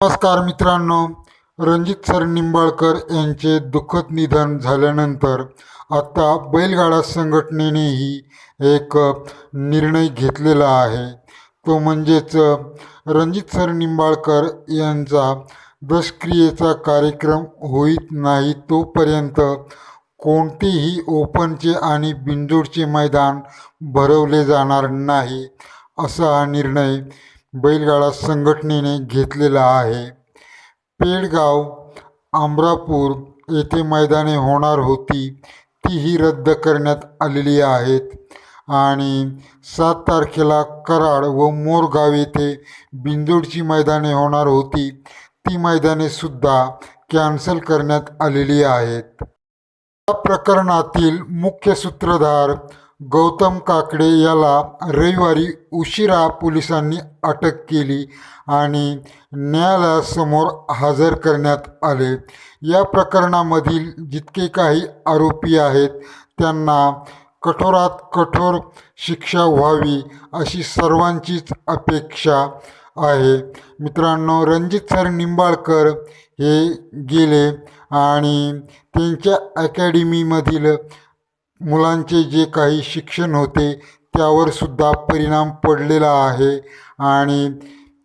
नमस्कार मित्रांनो. रणजित सर निंबाळकर यांचे दुःखद निधन झाल्यानंतर आता बैलगाडा संघटनेनेही एक निर्णय घेतलेला आहे. तो म्हणजेच रणजित सर निंबाळकर यांचा दशक्रियेचा कार्यक्रम होईत नाही तोपर्यंत कोणतेही ओपनचे आणि बिंजोडचे मैदान भरवले जाणार नाही असा हा निर्णय बैलगाडा संघटनेने घेतलेला आहे. पेडगाव आमरापूर येथे मैदाने होणार होती. तीही रद्द करण्यात आलेली आहेत. आणि सात तारखेला कराड व मोरगाव येथे बिंदोडची मैदाने होणार होती. ती मैदाने सुद्धा कॅन्सल करण्यात आलेली आहेत. या प्रकरणातील मुख्य सूत्रधार गौतम काकडे याला रविवारी उशिरा पोलिसांनी अटक केली आणि न्यायालयासमोर हजर करण्यात आले. या प्रकरणामधील जितके काही आरोपी आहेत त्यांना कठोरात कठोर शिक्षा व्हावी अशी सर्वांचीच अपेक्षा आहे. मित्रांनो रणजित सर निंबाळकर हे गेले आणि त्यांच्या अकॅडमीमधील मुलांचे जे काही शिक्षण होते त्यावर सुद्धा परिणाम पडलेला आहे. आणि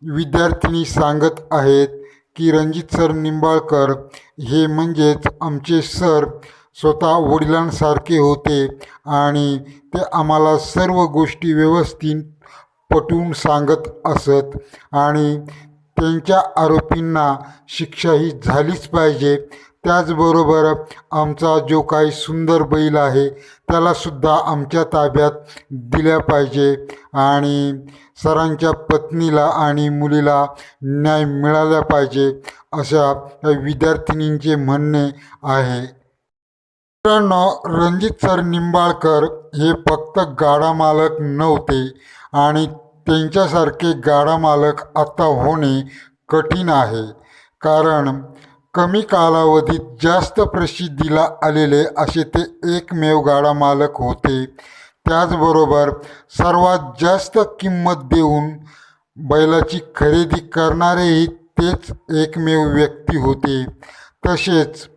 विद्यार्थिनी सांगत आहेत की रणजित सर निंबाळकर हे म्हणजेच आमचे सर स्वतः वडिलांसारखे होते आणि ते आम्हाला सर्व गोष्टी व्यवस्थित पटवून सांगत असत आणि त्यांच्या आरोपींना शिक्षा ही झालीच पाहिजे. त्याचबरोबर आमचा जो काही सुंदर बैल आहे त्यालासुद्धा आमच्या ताब्यात दिल्या पाहिजे आणि सरांच्या पत्नीला आणि मुलीला न्याय मिळाला पाहिजे अशा विद्यार्थिनींचे म्हणणे आहे. मित्रांनो रणजित सर निंबाळकर हे फक्त गाडा मालक नव्हते आणि त्यांच्यासारखे गाडा मालक आत्ता होणे कठीण आहे. कारण कमी कालावधीत जास्त प्रसिद्धीला आलेले असे ते एकमेव गाडा मालक होते. त्याचबरोबर सर्वात जास्त किंमत देऊन बैलाची खरेदी करणारेही तेच एकमेव व्यक्ती होते. तसेच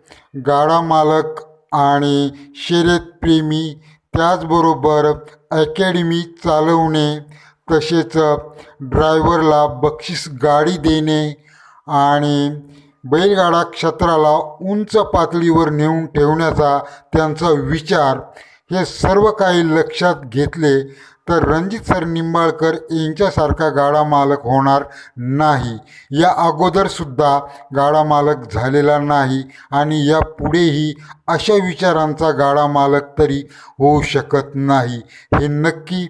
गाडा मालक आणि शर्यतप्रेमी त्याचबरोबर अकॅडमी चालवणे तसेच ड्रायव्हरला बक्षीस गाडी देणे आणि बैलगाडा क्षेत्राला उंच पातळीवर नेऊन ठेवण्याचा त्यांचा विचार हे सर्व काही लक्षात घेतले तर रणजित सर निंबाळकर यांच्यासारखा गाडा मालक होणार नाही. या अगोदरसुद्धा गाडा मालक झालेला नाही आणि या पुढेही अशा विचारांचा गाडा मालक तरी होऊ शकत नाही. हे नक्की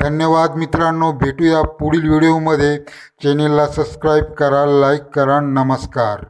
धन्यवाद मित्रांनो. भेटूया पुढील व्हिडिओमध्ये. चॅनेलला सबस्क्राईब करा लाईक करा नमस्कार.